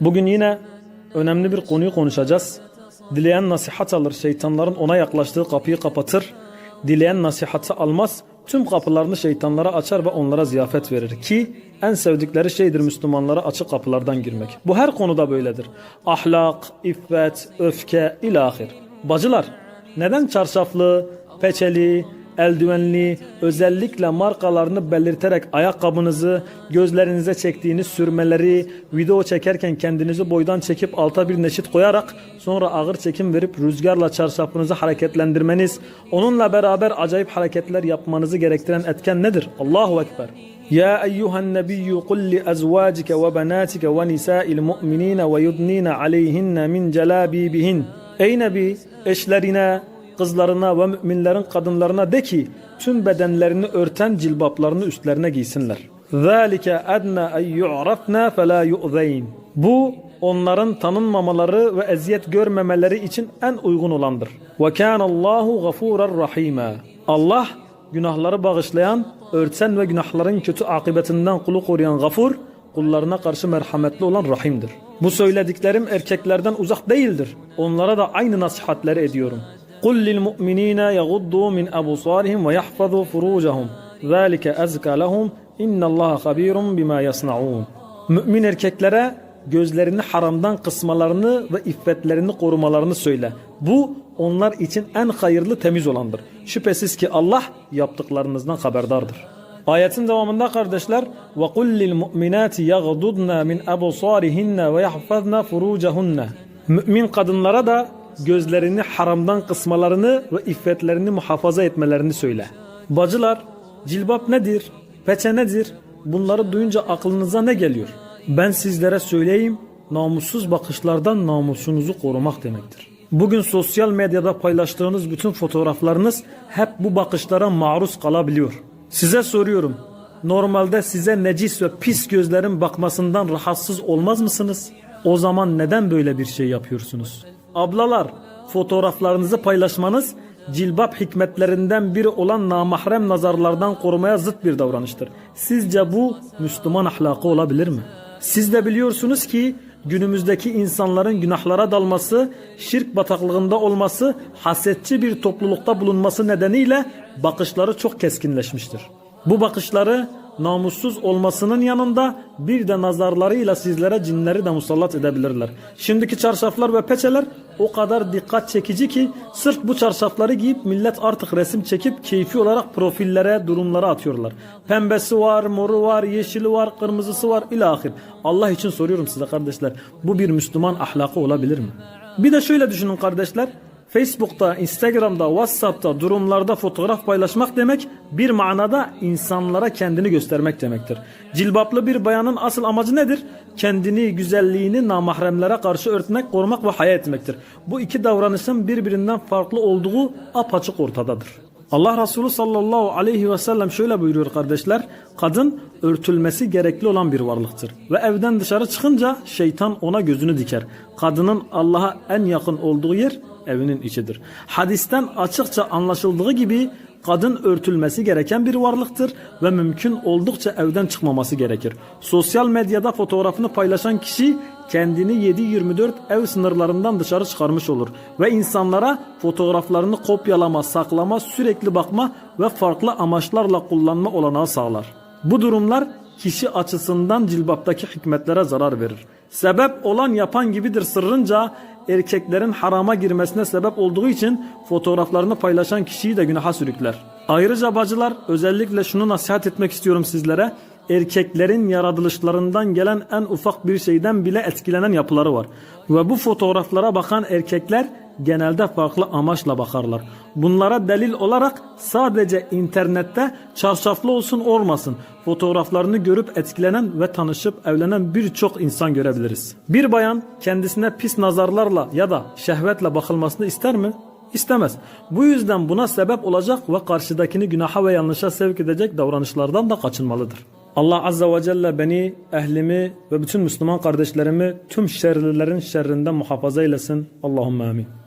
Bugün yine önemli bir konuyu konuşacağız. Dileyen nasihat alır, şeytanların ona yaklaştığı kapıyı kapatır. Dileyen nasihatı almaz, tüm kapılarını şeytanlara açar ve onlara ziyafet verir. Ki en sevdikleri şeydir Müslümanlara açık kapılardan girmek. Bu her konuda böyledir. Ahlak, iffet, öfke, ilahir. Bacılar, neden çarşaflı, peçeli, eldivenli, özellikle markalarını belirterek ayakkabınızı, gözlerinize çektiğiniz sürmeleri, video çekerken kendinizi boydan çekip alta bir neşit koyarak sonra ağır çekim verip rüzgarla çarşafınızı hareketlendirmeniz, onunla beraber acayip hareketler yapmanızı gerektiren etken nedir? Allahu Ekber. يا أيها النبي قل لأزواجك وبناتك ونساء المؤمنين ويدنين عليهن من جلابيبهن Ey Nebi eşlerine, kızlarına ve müminlerin kadınlarına de ki tüm bedenlerini örten cilbaplarını üstlerine giysinler. ذَٰلِكَ اَدْنَا اَنْ يُعْرَفْنَا فَلَا يُؤْذَيْنَ Bu onların tanınmamaları ve eziyet görmemeleri için en uygun olandır. وَكَانَ اللّٰهُ غَفُورًا رَحِيمًا Allah günahları bağışlayan, örten ve günahların kötü akıbetinden kulu koruyan gafur, kullarına karşı merhametli olan rahimdir. Bu söylediklerim erkeklerden uzak değildir. Onlara da aynı nasihatleri ediyorum. قُلْ لِلْمُؤْمِنِينَ يَغُضُّوا مِنْ أَبُصَارِهِمْ وَيَحْفَظُوا فُرُوجَهُمْ ذَٰلِكَ أَزْكَى لَهُمْ اِنَّ اللّٰهَ خَب۪يرٌ بِمَا يَصْنَعُونَ Mümin erkeklere gözlerini haramdan kısmalarını ve iffetlerini korumalarını söyle. Bu onlar için en hayırlı temiz olandır. Şüphesiz ki Allah yaptıklarınızdan haberdardır. Ayetin devamında kardeşler وَقُلْ لِلْمُؤْمِنَاتِ يَغْضُضْنَا مِنْ أَبْصَارِهِنَّ وَيَحْفَظْنَا فُرُوجَهُنَّ Mümin kadınlara da gözlerini haramdan kısmalarını ve iffetlerini muhafaza etmelerini söyle. Bacılar, cilbap nedir? Peçe nedir? Bunları duyunca aklınıza ne geliyor? Ben sizlere söyleyeyim, namussuz bakışlardan namusunuzu korumak demektir. Bugün sosyal medyada paylaştığınız bütün fotoğraflarınız hep bu bakışlara maruz kalabiliyor. Size soruyorum, normalde size necis ve pis gözlerin bakmasından rahatsız olmaz mısınız? O zaman neden böyle bir şey yapıyorsunuz? Ablalar, fotoğraflarınızı paylaşmanız cilbap hikmetlerinden biri olan namahrem nazarlardan korumaya zıt bir davranıştır. Sizce bu Müslüman ahlakı olabilir mi? Siz de biliyorsunuz ki günümüzdeki insanların günahlara dalması, şirk bataklığında olması, hasetçi bir toplulukta bulunması nedeniyle bakışları çok keskinleşmiştir. Bu bakışları namussuz olmasının yanında bir de nazarlarıyla sizlere cinleri de musallat edebilirler. Şimdiki çarşaflar ve peçeler o kadar dikkat çekici ki sırf bu çarşafları giyip millet artık resim çekip keyfi olarak profillere, durumlara atıyorlar. Pembesi var, moru var, yeşili var, kırmızısı var ilahir. Allah için soruyorum size kardeşler. Bu bir Müslüman ahlakı olabilir mi? Bir de şöyle düşünün kardeşler. Facebook'ta, Instagram'da, WhatsApp'ta durumlarda fotoğraf paylaşmak demek bir manada insanlara kendini göstermek demektir. Cilbaplı bir bayanın asıl amacı nedir? Kendini, güzelliğini namahremlere karşı örtmek, korumak ve haya etmektir. Bu iki davranışın birbirinden farklı olduğu apaçık ortadadır. Allah Resulü sallallahu aleyhi ve sellem şöyle buyuruyor kardeşler. Kadın örtülmesi gerekli olan bir varlıktır. Ve evden dışarı çıkınca şeytan ona gözünü diker. Kadının Allah'a en yakın olduğu yer evinin içidir. Hadisten açıkça anlaşıldığı gibi kadın örtülmesi gereken bir varlıktır ve mümkün oldukça evden çıkmaması gerekir. Sosyal medyada fotoğrafını paylaşan kişi kendini 7-24 ev sınırlarından dışarı çıkarmış olur ve insanlara fotoğraflarını kopyalama, saklama, sürekli bakma ve farklı amaçlarla kullanma olanağı sağlar. Bu durumlar kişi açısından cilbaptaki hikmetlere zarar verir. Sebep olan yapan gibidir sırrınca erkeklerin harama girmesine sebep olduğu için fotoğraflarını paylaşan kişiyi de günaha sürükler. Ayrıca bacılar özellikle şunu nasihat etmek istiyorum sizlere. Erkeklerin yaratılışlarından gelen en ufak bir şeyden bile etkilenen yapıları var. Ve bu fotoğraflara bakan erkekler genelde farklı amaçla bakarlar. Bunlara delil olarak sadece internette çarşaflı olsun olmasın fotoğraflarını görüp etkilenen ve tanışıp evlenen birçok insan görebiliriz. Bir bayan kendisine pis nazarlarla ya da şehvetle bakılmasını ister mi? İstemez. Bu yüzden buna sebep olacak ve karşıdakini günaha ve yanlışa sevk edecek davranışlardan da kaçınmalıdır. Allah Azze ve Celle beni, ehlimi ve bütün Müslüman kardeşlerimi tüm şerlilerin şerrinden muhafaza eylesin. Allahümme amin.